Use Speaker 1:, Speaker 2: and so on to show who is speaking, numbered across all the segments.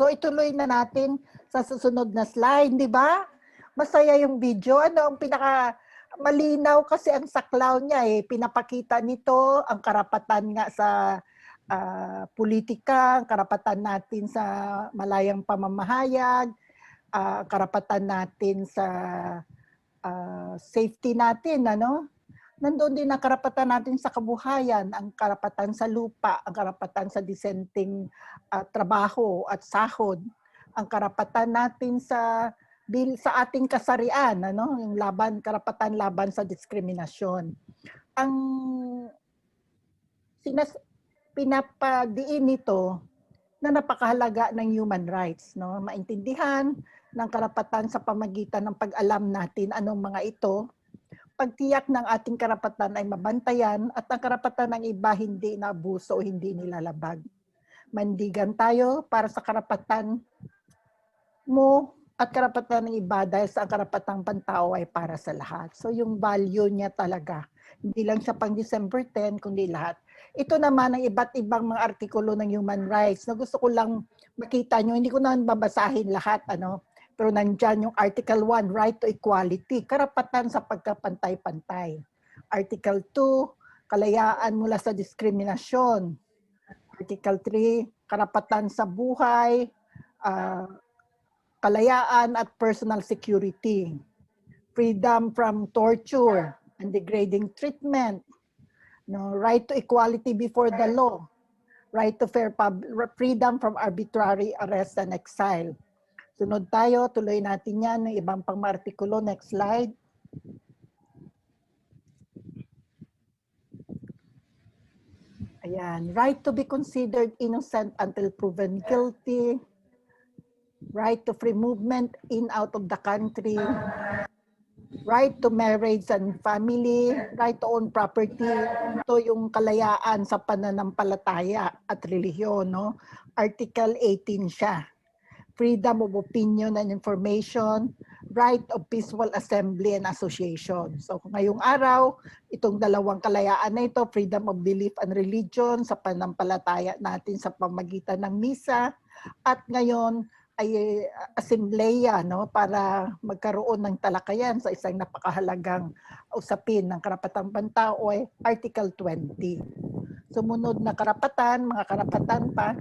Speaker 1: So ituloy na natin sa susunod na slide, di ba? Masaya yung video. Ano ang pinaka malinaw kasi ang saklaw niya eh. Pinapakita nito ang karapatan nga sa ah, politika, ang karapatan natin sa malayang pamamahayag, ah, karapatan natin sa ah, safety natin, ano? Nandoon din ang karapatan natin sa kabuhayan, ang karapatan sa lupa, ang karapatan sa disenteng ah, trabaho at sahod, ang karapatan natin sa bil sa ating kasarian, ano, yung laban karapatan laban sa diskriminasyon. Ang sinas pinapadiin nito na napakahalaga ng human rights, no? Maintindihan ng karapatan sa pamagitan ng pag-alam natin anong mga ito, pagtiyak ng ating karapatan ay mabantayan at ang karapatan ng iba hindi naabuso o hindi nilalabag. Mandigan tayo para sa karapatan mo at karapatan ng iba dahil sa ang karapatang pantao ay para sa lahat. So yung value niya talaga, hindi lang siya pang December 10, kundi lahat. Ito naman ang iba't ibang mga artikulo ng human rights na gusto ko lang makita nyo. Hindi ko na babasahin lahat, ano, pero nandyan yung Article 1, Right to Equality, karapatan sa pagkapantay-pantay. Article 2, kalayaan mula sa diskriminasyon. Article 3, karapatan sa buhay, ah, kalayaan at personal security. Freedom from torture and degrading treatment. No, right to equality before the law. Right to fair pub- freedom from arbitrary arrest and exile. Sunod tayo, tuloy natin yan ng ibang pang mga artikulo. Next slide. Ayan, right to be considered innocent until proven guilty. Right to free movement in out of the country. Right to marriage and family. Right to own property. Ito yung kalayaan sa pananampalataya at relihiyon. No? Article 18 siya freedom of opinion and information, right of peaceful assembly and association. So ngayong araw, itong dalawang kalayaan na ito, freedom of belief and religion sa panampalataya natin sa pamagitan ng misa at ngayon ay uh, assembleya no para magkaroon ng talakayan sa isang napakahalagang usapin ng karapatang pantao ay Article 20. Sumunod na karapatan, mga karapatan pa,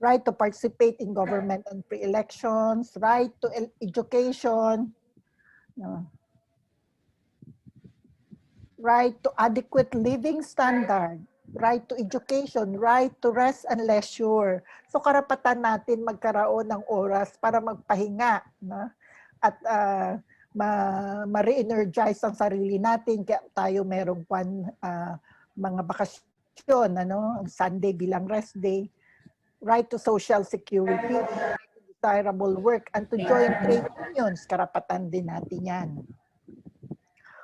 Speaker 1: right to participate in government and pre-elections, right to education, right to adequate living standard, right to education, right to rest and leisure. So karapatan natin magkaroon ng oras para magpahinga no? at uh, ma- ma-re-energize ang sarili natin kaya tayo merong uh, mga bakasyon, ano, Sunday bilang rest day right to social security, right to desirable work, and to join trade unions. Karapatan din natin yan.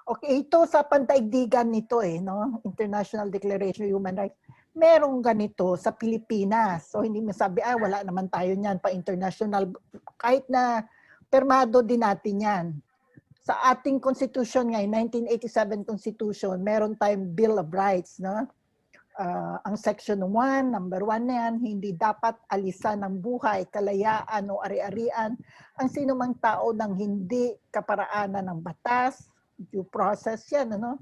Speaker 1: Okay, ito sa pandaigdigan nito eh, no? International Declaration of Human Rights. Merong ganito sa Pilipinas. So hindi mo sabi, ah, wala naman tayo niyan pa international. Kahit na permado din natin yan. Sa ating constitution ngayon, 1987 constitution, meron tayong Bill of Rights, no? Uh, ang section 1, number 1 na yan, hindi dapat alisan ng buhay, kalayaan o ari-arian ang sino mang tao ng hindi kaparaanan ng batas, due process yan, ano?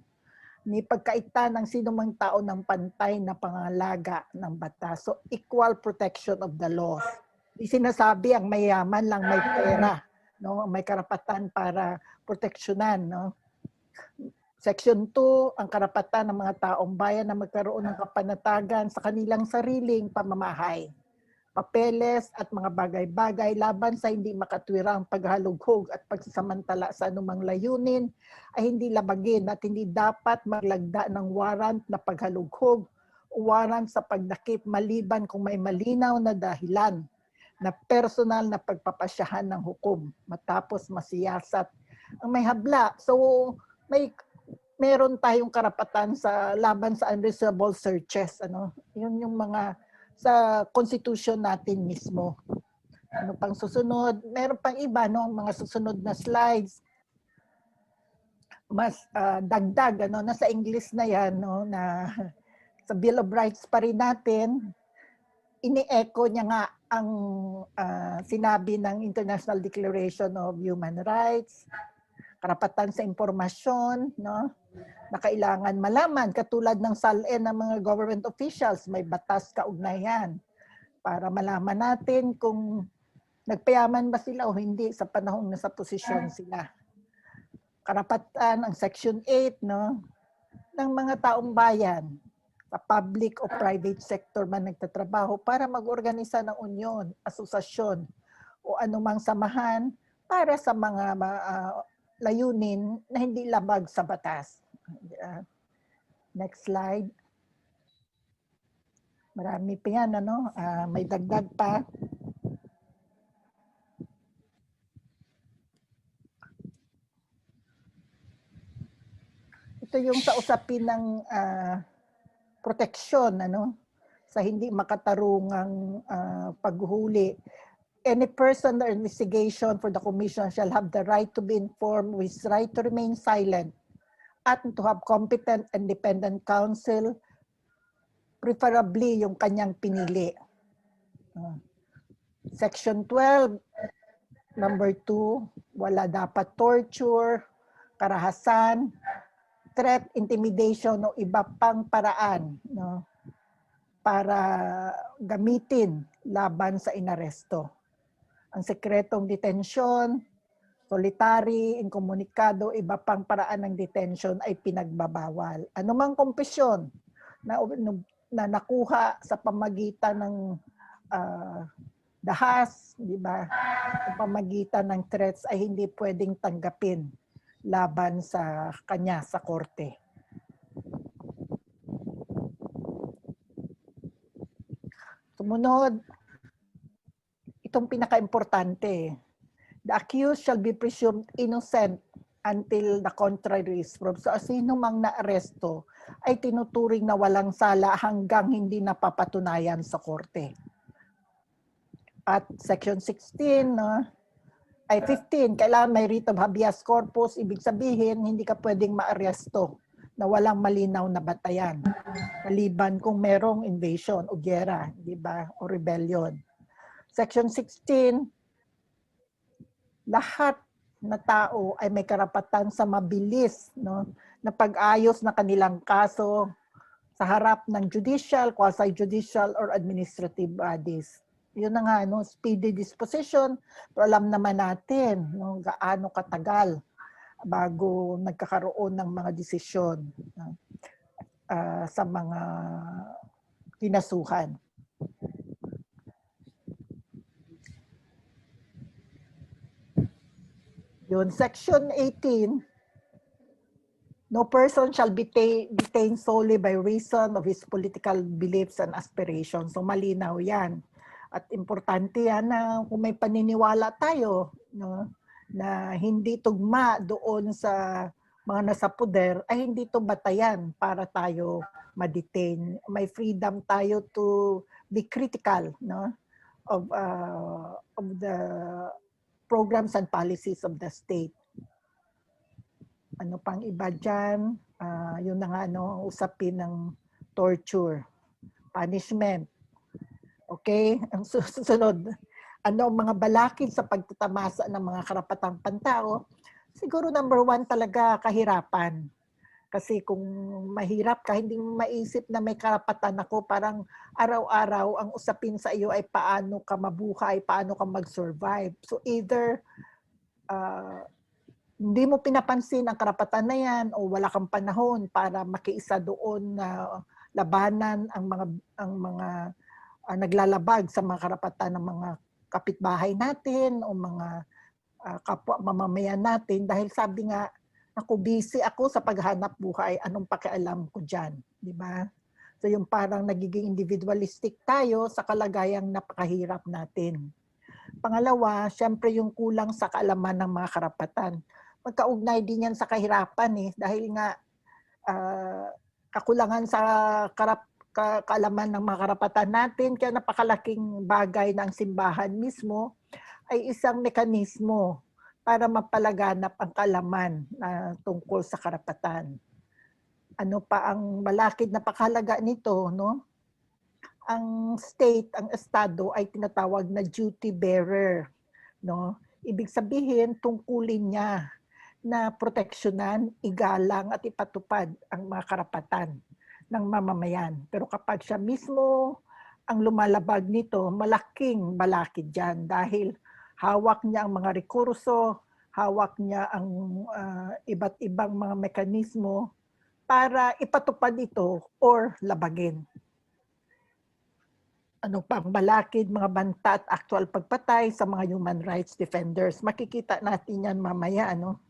Speaker 1: ni pagkaita ng sino mang tao ng pantay na pangalaga ng batas. So, equal protection of the law. Di sinasabi ang mayaman lang may pera, no? may karapatan para proteksyonan. No? Section 2, ang karapatan ng mga taong bayan na magkaroon ng kapanatagan sa kanilang sariling pamamahay, papeles at mga bagay-bagay laban sa hindi makatwirang paghalughog at pagsasamantala sa anumang layunin ay hindi labagin at hindi dapat maglagda ng warrant na paghalughog o warrant sa pagdakip maliban kung may malinaw na dahilan na personal na pagpapasyahan ng hukom matapos masiyasat ang may habla. So may meron tayong karapatan sa laban sa unreasonable searches ano? Yun yung mga sa constitution natin mismo. Ano pang susunod? Meron pang iba no? Mga susunod na slides. Mas uh, dagdag ano? Nasa English na yan no? Na sa Bill of Rights pa rin natin. Ini-echo niya nga ang ah, sinabi ng International Declaration of Human Rights, karapatan sa impormasyon, no? Na kailangan malaman katulad ng SALN ng mga government officials, may batas kaugnayan para malaman natin kung nagpayaman ba sila o hindi sa panahong nasa posisyon sila. Karapatan ang Section 8 no ng mga taong bayan sa public o private sector man nagtatrabaho para mag-organisa ng union, asosasyon o anumang samahan para sa mga ah, layunin na hindi labag sa batas. Ah, next slide. Marami pa yan, ano? Ah, may dagdag pa. Ito yung sa usapin ng ah, proteksyon, ano? Sa hindi makatarungang ah, paghuli. Any person or investigation for the commission shall have the right to be informed with right to remain silent at to have competent independent counsel preferably yung kanyang pinili. Ah. Section 12, number 2, wala dapat torture, karahasan, threat, intimidation o iba pang paraan no, para gamitin laban sa inaresto. Ang sekretong detensyon, solitary, inkomunikado, iba pang paraan ng detention ay pinagbabawal. Anumang kompisyon na, na nakuha sa pamagitan ng ah, dahas, di ba? Sa pamagitan ng threats ay hindi pwedeng tanggapin laban sa kanya sa korte. Sumunod, itong pinaka-importante. The accused shall be presumed innocent until the contrary is proved. So, sino mang naaresto ay tinuturing na walang sala hanggang hindi napapatunayan sa korte. At Section 16, no, ay 15, kailangan may writ of habeas corpus, ibig sabihin hindi ka pwedeng maaresto na walang malinaw na batayan. Maliban kung merong invasion o gera, di ba, o rebellion. Section 16, lahat na tao ay may karapatan sa mabilis no, na pag-ayos na kanilang kaso sa harap ng judicial, quasi-judicial, or administrative bodies. Yun na nga, no, speedy disposition. Pero alam naman natin no, gaano katagal bago nagkakaroon ng mga desisyon ah, sa mga kinasuhan. Yun, Section 18, no person shall be ta- detained solely by reason of his political beliefs and aspirations. So malinaw yan. At importante yan na kung may paniniwala tayo no, na hindi tugma doon sa mga nasa poder, ay hindi to batayan para tayo ma-detain. May freedom tayo to be critical no, of, uh, of the programs and policies of the state. Ano pang iba dyan? Ah, yun na nga, ano, usapin ng torture, punishment. Okay? Ang su- susunod, ano ang mga balakid sa pagtatamasa ng mga karapatang pantao? Siguro number one talaga, kahirapan. Kasi kung mahirap ka, hindi maisip na may karapatan ako, parang araw-araw ang usapin sa iyo ay paano ka mabuhay, paano ka mag-survive. So either uh, hindi mo pinapansin ang karapatan na yan o wala kang panahon para makiisa doon na labanan ang mga ang mga ah, naglalabag sa mga karapatan ng mga kapitbahay natin o mga ah, kapwa mamamayan natin dahil sabi nga ako busy ako sa paghanap buhay. Anong pakialam ko diyan di ba? So yung parang nagiging individualistic tayo sa kalagayang napakahirap natin. Pangalawa syempre yung kulang sa kaalaman ng mga karapatan. Magkaugnay din yan sa kahirapan eh. Dahil nga ah, kakulangan sa karap ka- kaalaman ng mga karapatan natin. Kaya napakalaking bagay ng simbahan mismo ay isang mekanismo para mapalaganap ang kalaman na tungkol sa karapatan. Ano pa ang malakid na pakahalaga nito, no? ang state, ang estado ay tinatawag na duty bearer, no? Ibig sabihin tungkulin niya na proteksyonan, igalang at ipatupad ang mga karapatan ng mamamayan. Pero kapag siya mismo ang lumalabag nito, malaking balakid diyan dahil hawak niya ang mga rekurso, hawak niya ang ah, iba't ibang mga mekanismo para ipatupad ito or labagin. Ano pang balakid, mga banta at actual pagpatay sa mga human rights defenders. Makikita natin yan mamaya, ano?